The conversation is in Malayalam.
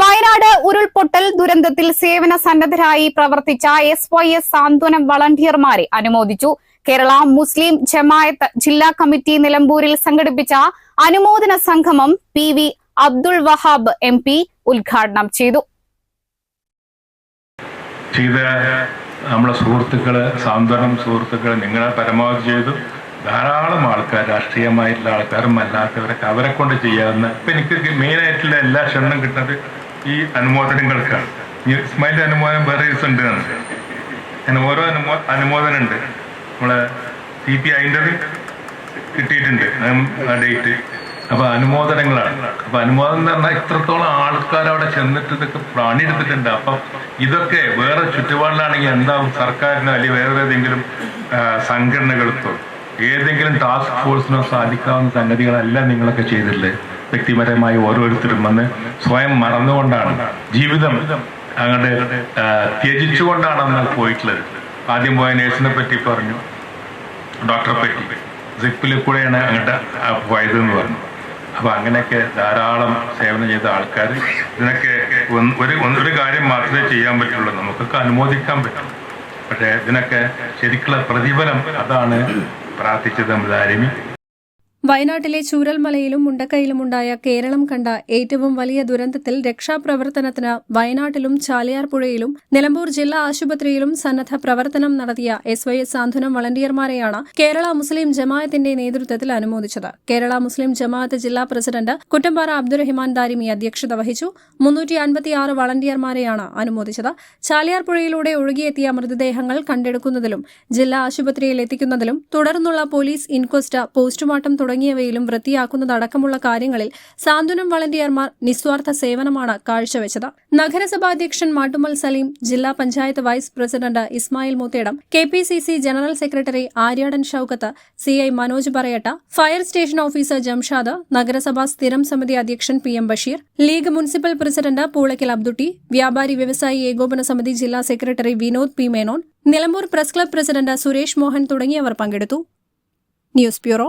Wayanad ഉരുൾപൊട്ടൽ ദുരന്തത്തിൽ സേവന സന്നദ്ധരായി പ്രവർത്തിച്ച എസ് വൈ എസ് സാന്ത്വനം വളണ്ടിയർമാരെ അനുമോദിച്ചു. കേരള മുസ്ലിം ജമായത്ത് ജില്ലാ കമ്മിറ്റി നിലമ്പൂരിൽ സംഘടിപ്പിച്ച അനുമോദന സംഗമം P V Abdul Wahab M P ഉദ്ഘാടനം ചെയ്തു. ചെയ്ത നമ്മളെ സുഹൃത്തുക്കൾ സാന്ത്വനം സുഹൃത്തുക്കൾ നിങ്ങളെ പരമാവധി ചെയ്തു. ധാരാളം ആൾക്കാർ രാഷ്ട്രീയമായിട്ടുള്ള ആൾക്കാരും അല്ലാത്തവരൊക്കെ അവരെ കൊണ്ട് ചെയ്യാവുന്ന ഇപ്പൊ എനിക്ക് മെയിൻ ആയിട്ടുള്ള എല്ലാ ക്ഷണം കിട്ടുന്നത് ഈ അനുമോദനങ്ങൾക്കാണ് ഈ ഇസ്മായിലിന്റെ അനുമോദനം വേറെ ദിവസം ഉണ്ട്. അങ്ങനെ ഓരോ അനുമോ അനുമോദനം ഉണ്ട് നമ്മളെ സി പി ഐന്റെ കിട്ടിയിട്ടുണ്ട്. ആ ഡേറ്റ് അപ്പൊ അനുമോദനങ്ങളാണ്. അപ്പൊ അനുമോദനം എന്ന് പറഞ്ഞാൽ ഇത്രത്തോളം ആൾക്കാർ അവിടെ ചെന്നിട്ട് ഇതൊക്കെ പണിയെടുത്തിട്ടുണ്ട്. അപ്പൊ ഇതൊക്കെ വേറെ ചുറ്റുപാടിലാണെങ്കിൽ എന്താവും? സർക്കാരിനോ അല്ലെങ്കിൽ വേറെ ഏതെങ്കിലും സംഘടനകൾക്കോ? ഏതെങ്കിലും ടാസ്ക് ഫോഴ്സിനോ സാധിക്കാവുന്ന സംഗതികളല്ല നിങ്ങളൊക്കെ ചെയ്തിട്ടുള്ളത്. വ്യക്തിപരമായി ഓരോരുത്തരും വന്ന് സ്വയം മറന്നുകൊണ്ടാണ് ജീവിതം അങ്ങോട്ട് ത്യജിച്ചുകൊണ്ടാണ് അന്ന് പോയിട്ടുള്ളത്. ആദ്യം പോയ നേഴ്സിനെ പറ്റി പറഞ്ഞു. ഡോക്ടറെ പറ്റി. സിപ്പിൽ കൂടെയാണ് അങ്ങോട്ട് പോയത് എന്ന് പറഞ്ഞു. അപ്പൊ അങ്ങനെയൊക്കെ ധാരാളം സേവനം ചെയ്ത ആൾക്കാർ ഇതിനൊക്കെ ഒരു ഒരു കാര്യം മാത്രമേ ചെയ്യാൻ പറ്റുള്ളൂ. നമുക്കൊക്കെ അനുമോദിക്കാൻ പറ്റും. പക്ഷേ ഇതിനൊക്കെ ശരിക്കുള്ള പ്രതിഫലം അതാണ് പ്രാർത്ഥിച്ചത് നമ്മൾ വയനാട്ടിലെ ചൂരൽമലയിലും മുണ്ടക്കയിലുമുണ്ടായ കേരളം കണ്ട ഏറ്റവും വലിയ ദുരന്തത്തിൽ രക്ഷാപ്രവർത്തനത്തിന് വയനാട്ടിലും ചാലിയാർ പുഴയിലും നിലമ്പൂർ ജില്ലാ ആശുപത്രിയിലും സന്നദ്ധ പ്രവർത്തനം നടത്തിയ എസ് വൈ എസ് സാന്ത്വനം വളണ്ടിയർമാരെയാണ് കേരള മുസ്ലിം ജമാഅത്തിന്റെ നേതൃത്വത്തിൽ അനുമോദിച്ചത്. കേരള മുസ്ലിം ജമാഅത്ത് ജില്ലാ പ്രസിഡന്റ് കുറ്റമ്പാറ അബ്ദുറഹിമാൻ ദാരിമി അധ്യക്ഷത വഹിച്ചു. വളണ്ടിയർമാരെയാണ് അനുമോദിച്ചത്. ചാലിയാർ പുഴയിലൂടെ ഒഴുകിയെത്തിയ മൃതദേഹങ്ങൾ കണ്ടെടുക്കുന്നതിലും ജില്ലാ ആശുപത്രിയിൽ എത്തിക്കുന്നതിലും തുടർന്നുള്ള പോലീസ് ഇൻക്വസ്റ്റ് പോസ്റ്റ്മോർട്ടം തുടങ്ങിയവയിലും വൃത്തിയാക്കുന്നതടക്കമുള്ള കാര്യങ്ങളിൽ സാന്ത്വനം വളണ്ടിയർമാർ നിസ്വാർത്ഥ സേവനമാണ് കാഴ്ചവെച്ചത്. നഗരസഭാ അധ്യക്ഷൻ മാട്ടുമൽ സലീം ജില്ലാ panchayat vice president Ismail Muthedam K P C C general secretary Aryadan Shoukath C I Manoj Parayatta fire station officer Jamshad നഗരസഭാ സ്ഥിരം സമിതി അധ്യക്ഷൻ P M Basheer league municipal president Poolakkal Abdutty വ്യാപാരി വ്യവസായി ഏകോപന സമിതി ജില്ലാ secretary Vinod P Menon Nilambur press club president Suresh Mohan തുടങ്ങിയവർ പങ്കെടുത്തു. News bureau